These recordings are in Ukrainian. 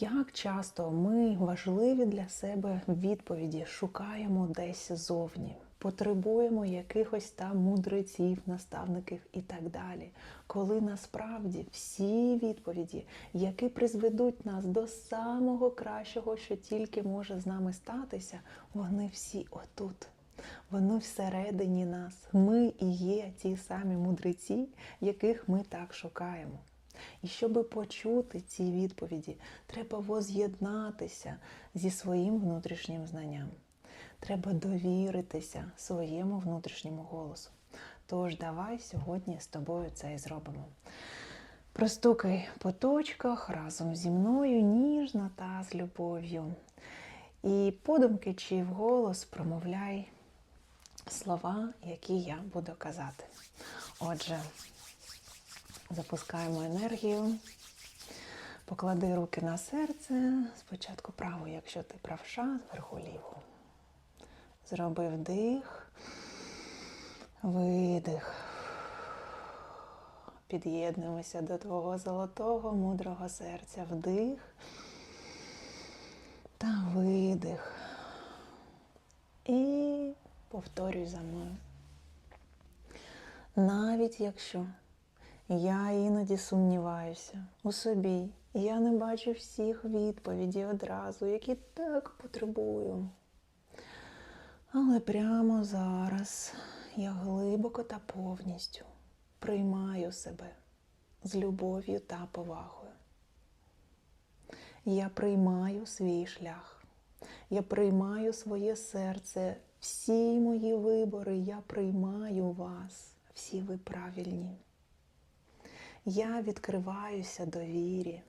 Як часто ми важливі для себе відповіді шукаємо десь зовні, потребуємо якихось там мудреців, наставників і так далі, коли насправді всі відповіді, які призведуть нас до самого кращого, що тільки може з нами статися, вони всі отут. Вони всередині нас. Ми і є ті самі мудреці, яких ми так шукаємо. І щоб почути ці відповіді, треба воз'єднатися зі своїм внутрішнім знанням. Треба довіритися своєму внутрішньому голосу. Тож давай сьогодні з тобою це і зробимо. Простукай по точках разом зі мною ніжно та з любов'ю. І подумки чи вголос промовляй слова, які я буду казати. Отже, запускаємо енергію. Поклади руки на серце. Спочатку праву, якщо ти правша, зверху ліву. Зроби вдих, видих. Під'єднуємося до твого золотого, мудрого серця. Вдих та видих. І повторюй за мною. Навіть якщо я іноді сумніваюся у собі, я не бачу всіх відповідей одразу, які так потребую. Але прямо зараз я глибоко та повністю приймаю себе з любов'ю та повагою. Я приймаю свій шлях, я приймаю своє серце, всі мої вибори, я приймаю вас, всі ви правильні. Я відкриваюся довірі.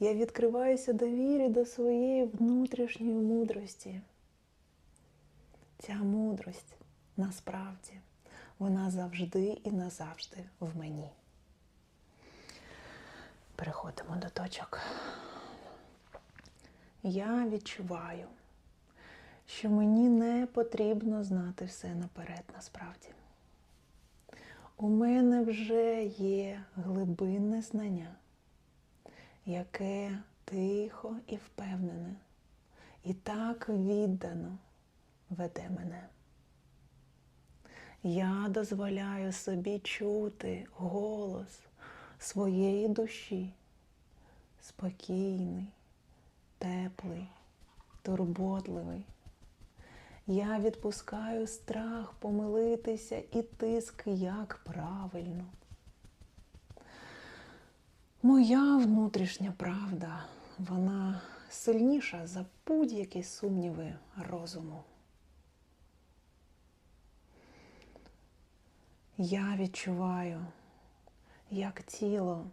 Я відкриваюся довірі до своєї внутрішньої мудрості. Ця мудрость насправді вона завжди і назавжди в мені. Переходимо до точок. Я відчуваю, що мені не потрібно знати все наперед насправді. У мене вже є глибинне знання, яке тихо і впевнене, і так віддано веде мене. Я дозволяю собі чути голос своєї душі, спокійний, теплий, турботливий. Я відпускаю страх помилитися і тиск, як правильно. Моя внутрішня правда, вона сильніша за будь-які сумніви розуму. Я відчуваю, як тіло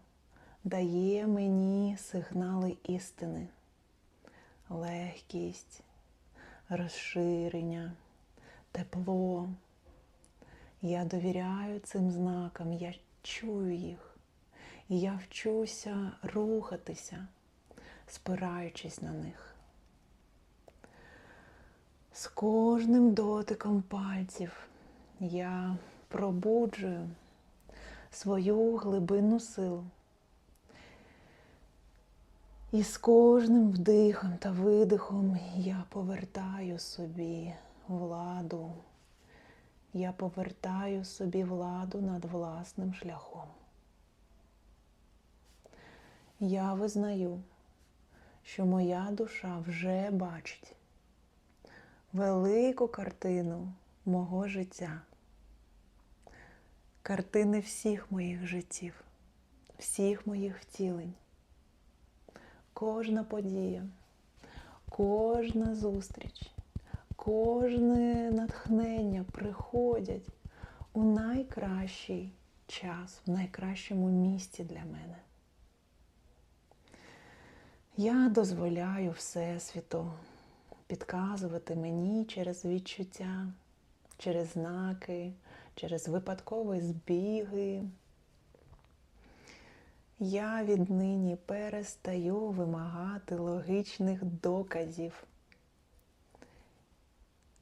дає мені сигнали істини, легкість, розширення, тепло. Я довіряю цим знакам, я чую їх, і я вчуся рухатися, спираючись на них. З кожним дотиком пальців я пробуджую свою глибинну силу. І з кожним вдихом та видихом я повертаю собі владу. Я повертаю собі владу над власним шляхом. Я визнаю, що моя душа вже бачить велику картину мого життя, картини всіх моїх життів, всіх моїх втілень кожна подія, кожна зустріч, кожне натхнення приходять у найкращий час, в найкращому місці для мене. Я дозволяю Всесвіту підказувати мені через відчуття, через знаки, через випадкові збіги. Я віднині перестаю вимагати логічних доказів.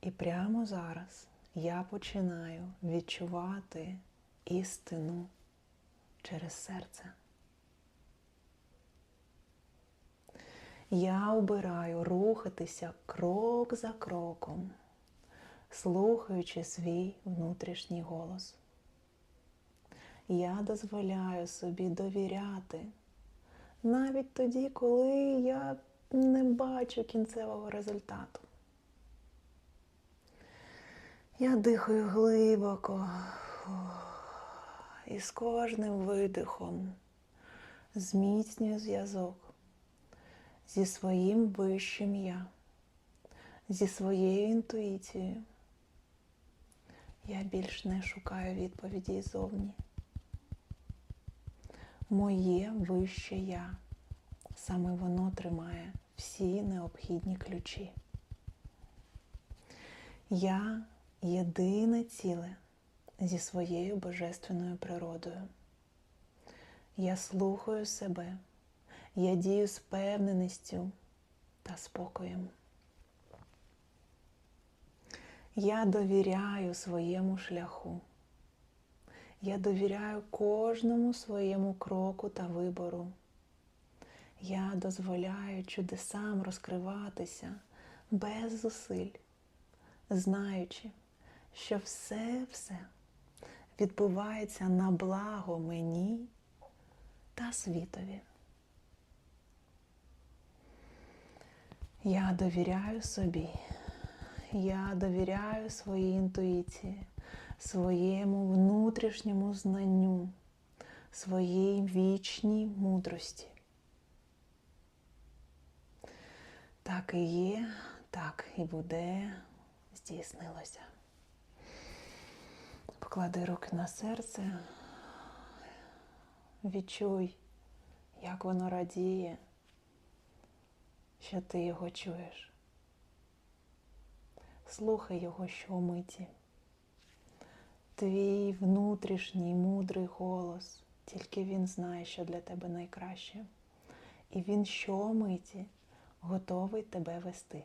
І прямо зараз я починаю відчувати істину через серце. Я обираю рухатися крок за кроком, слухаючи свій внутрішній голос. Я дозволяю собі довіряти, навіть тоді, коли я не бачу кінцевого результату. Я дихаю глибоко і з кожним видихом зміцнюю зв'язок зі своїм вищим я, зі своєю інтуїцією. Я більш не шукаю відповіді зовні. Моє вище я, саме воно тримає всі необхідні ключі. Я єдине ціле зі своєю божественною природою. Я слухаю себе, я дію з певненістю та спокоєм. Я довіряю своєму шляху. Я довіряю кожному своєму кроку та вибору. Я дозволяю чудесам розкриватися без зусиль, знаючи, що все-все відбувається на благо мені та світові. Я довіряю собі, я довіряю своїй інтуїції, своєму внутрішньому знанню, своїй вічній мудрості. Так і є, так і буде, здійснилося. Поклади руки на серце, відчуй, як воно радіє, що ти його чуєш. Слухай його щомиті. Твій внутрішній мудрий голос, тільки він знає, що для тебе найкраще. І він щомиті готовий тебе вести.